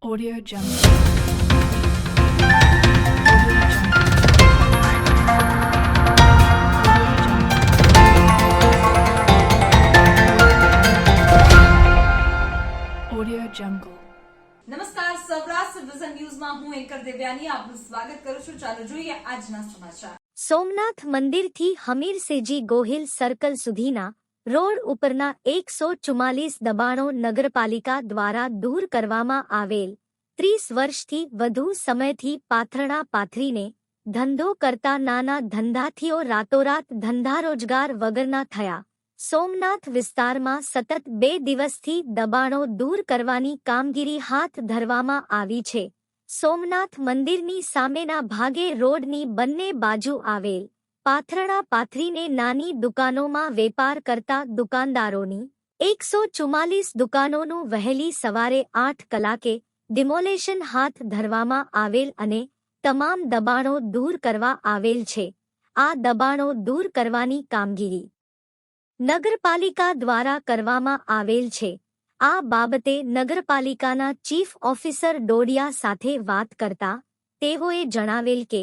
Audio Jungle. Audio Jungle. Audio Jungle. નમસ્કાર Saurashtra vision ન્યૂઝમાં હું એન્કર દેવ્યાની આપનું સ્વાગત કરું છું ચાલો જોઈએ આજના સમાચાર સોમનાથ મંદિરથી હમીરસેજી ગોહિલ સર્કલ સુધીના રોડ ઉપરના એકસો ચુમ્માલીસ દબાણો નગરપાલિકા દ્વારા દૂર કરવામાં આવેલ. ત્રીસ વર્ષથી વધુ સમયથી પાથરણા પાથરીને ધંધો કરતા નાના ધંધાથીઓ રાતોરાત ધંધા રોજગાર વગરના થયા. સોમનાથ વિસ્તારમાં સતત બે દિવસથી દબાણો દૂર કરવાની કામગીરી હાથ ધરવામાં આવી છે. સોમનાથ મંદિરની સામેના ભાગે રોડની બંને બાજુ આવેલ. પાથરણા પાથરીને નાની દુકાનોમાં વેપાર કરતા દુકાનદારોની એકસો ચુમ્માલીસ દુકાનોનું વહેલી સવારે આઠ કલાકે ડિમોલેશન હાથ ધરવામાં આવેલ અને તમામ દબાણો દૂર કરવા આવેલ છે. આ દબાણો દૂર કરવાની કામગીરી નગરપાલિકા દ્વારા કરવામાં આવેલ છે. આ બાબતે નગરપાલિકાના ચીફ ઓફિસર ડોડિયા સાથે વાત કરતા તેઓએ જણાવેલ કે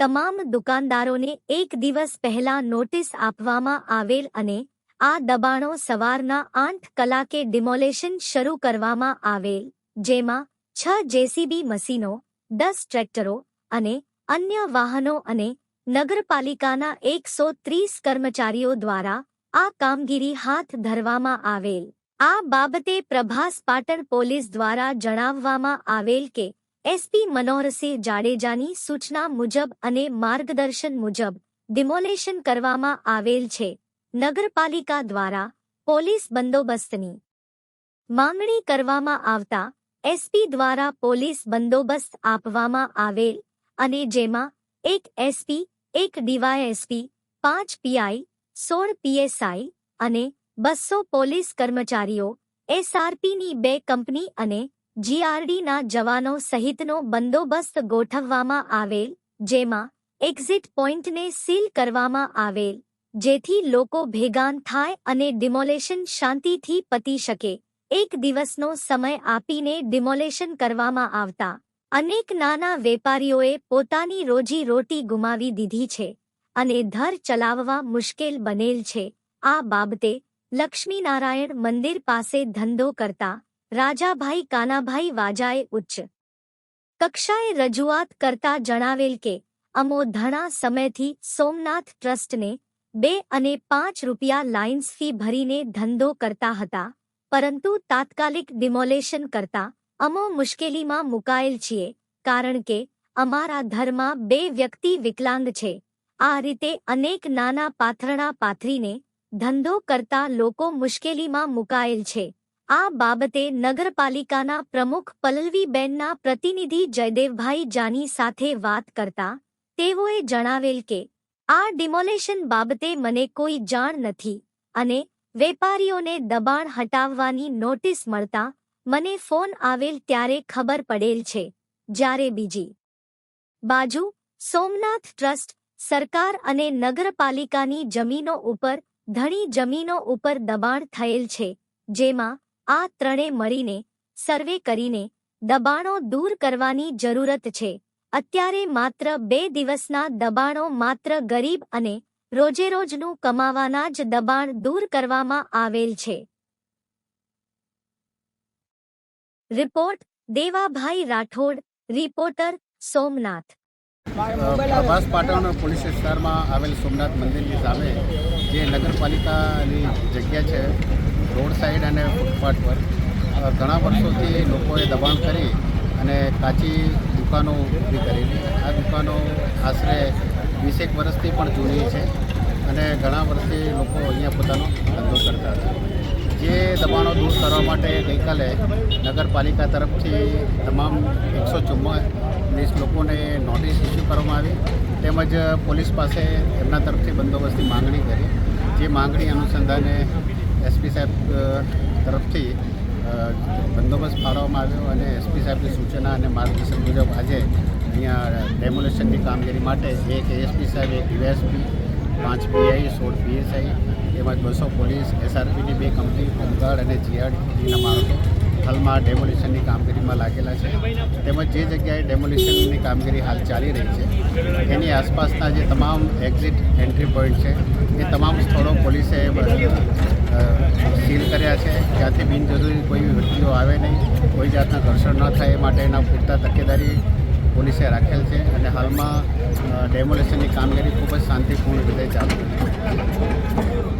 તમામ દુકાનદારોને એક દિવસ પહેલા નોટિસ આપવામાં આવેલ અને આ દબાણો સવારના આઠ કલાકે ડિમોલેશન શરૂ કરવામાં આવેલ, જેમાં છ જેસીબી મશીનો, દસ ટ્રેક્ટરો અને અન્ય વાહનો અને નગરપાલિકાના એકસો ત્રીસ કર્મચારીઓ દ્વારા આ કામગીરી હાથ ધરવામાં આવેલ. આ બાબતે પ્રભાસ પાટણ પોલીસ દ્વારા જણાવવામાં આવેલ કે એસપી મનોહરસિંહ જાડેજાની સૂચના મુજબ અને માર્ગદર્શન મુજબ ડિમોલેશન કરવામાં આવેલ છે નગરપાલિકા દ્વારા પોલીસ બંદોબસ્તની માંગણી કરવામાં આવતા એસપી દ્વારા પોલીસ બંદોબસ્ત આપવામાં આવેલ અને જેમાં એક એસપી એક ડીવાયએસપી પાંચ પીઆઈ સોળ પીએસઆઈ અને બસો પોલીસ કર્મચારીઓ એસઆરપીની બે કંપની અને જીઆરડીના જવાનો સહિતનો બંદોબસ્ત ગોઠવવામાં આવેલ, જેમાં એક્ઝિટ પોઇન્ટને સીલ કરવામાં આવેલ, જેથી લોકો ભેગાન થાય અને ડિમોલેશન શાંતિથી પતી શકે. એક દિવસનો સમય આપીને ડિમોલેશન કરવામાં આવતા, અનેક નાના વેપારીઓએ પોતાની રોજી રોટી ગુમાવી દીધી છે, અને ધર ચલાવવા મુશ્કેલ બનેલ છે. આ બાબતે લક્ષ્મીનારાયણ મંદિર પાસે ધંધો કરતા રાજાભાઈ કાનાભાઈ વાજાએ ઉચ્ચ કક્ષાએ રજૂઆત કરતા જણાવેલ કે, અમો ધણા સમયથી સોમનાથ ટ્રસ્ટને બે અને પાંચ રૂપિયા લાઇન્સ ફી ભરીને ધંધો કરતા હતા, પરંતુ તાત્કાલિક ડિમોલેશન કરતા અમો મુશ્કેલીમાં મુકાયેલ છીએ, કારણ કે અમારા ઘરમાં બે વ્યક્તિ વિકલાંગ છે. આ રીતે અનેક નાના પાથરણા પાથરીને ધંધો કરતા લોકો મુશ્કેલીમાં મુકાયેલ છે. આ બાબતે નગરપાલિકાના પ્રમુખ પલ્લવીબેનના પ્રતિનિધિ જયદેવભાઈ જાની સાથે વાત કરતા તેઓએ જણાવેલ કે, આ ડિમોલેશન બાબતે મને કોઈ જાણ નથી અને વેપારીઓને દબાણ હટાવવાની નોટિસ મળતા મને ફોન આવેલ ત્યારે ખબર પડેલ છે. જ્યારે બીજી બાજુ, સોમનાથ ટ્રસ્ટ સરકાર અને નગરપાલિકાની જમીનો ઉપર, ધણી જમીનો ઉપર દબાણ થયેલ છે, જેમાં આ ત્રણે મળીને, સર્વે કરીને, દબાણો દૂર કરવાની જરૂરત છે. અત્યારે માત્ર બે દિવસના દબાણો માત્ર ગરીબ અને રોજેરોજનું કમાવાના જ દબાણ દૂર કરવામાં આવેલ છે. Report, Devabhai Rathod, reporter, Somnath. Prabhas Patan police વિસ્તારમાં આવેલ સોમનાથ મંદિરની સામે જે નગરપાલિકાની જગ્યા છે રોડ સાઈડ અને ફૂટપાથ પર. ઘણા વર્ષોથી લોકોએ દબાણ કરી અને કાચી દુકાનો ઊભી કરેલી. આ દુકાનો આશરે વીસેક વર્ષથી પણ જૂની છે અને ઘણા વર્ષથી લોકો અહીંયા પોતાનો ધંધો કરતા હતા. જે દબાણો દૂર કરવા માટે ગઈકાલે નગરપાલિકા તરફથી તમામ એકસો ચુમ્માલીસ લોકોને નોટિસ ઇસ્યુ કરવામાં આવી. તેમજ પોલીસ પાસે એમના તરફથી બંદોબસ્તની માંગણી કરી. જે માંગણી અનુસંધાને એસપી સાહેબ તરફથી બંદોબસ્ત ફાળવવામાં આવ્યો અને એસપી સાહેબની સૂચના અને માર્ગદર્શન મુજબ આજે અહીંયા ડેમોલેશનની કામગીરી માટે એક એએસપી સાહેબ એક યુએસપી પાંચ પીઆઈ સોળ પીએસઆઈ તેમજ બસો પોલીસ એસઆરપીની બે કંપની, હોમગાર્ડ અને જીઆરડીના માણસો હાલમાં ડેમોલિશનની કામગીરીમાં લાગેલા છે. તેમજ જે જગ્યાએ ડેમોલિશનની કામગીરી હાલ ચાલી રહી છે, એની આસપાસના જે તમામ એક્ઝિટ એન્ટ્રી પોઈન્ટ છે, એ તમામ સ્થળો પોલીસે સીલ કર્યા છે. ત્યાંથી બિનજરૂરી કોઈ વ્યક્તિઓ આવે નહીં, કોઈ જાતના ઘર્ષણ ન થાય એ માટેના પૂરતા તકેદારી પોલીસે રાખેલ છે અને હાલમાં ડેમોલેશનની કામગીરી ખૂબ જ શાંતિપૂર્ણ રીતે ચાલુ છે.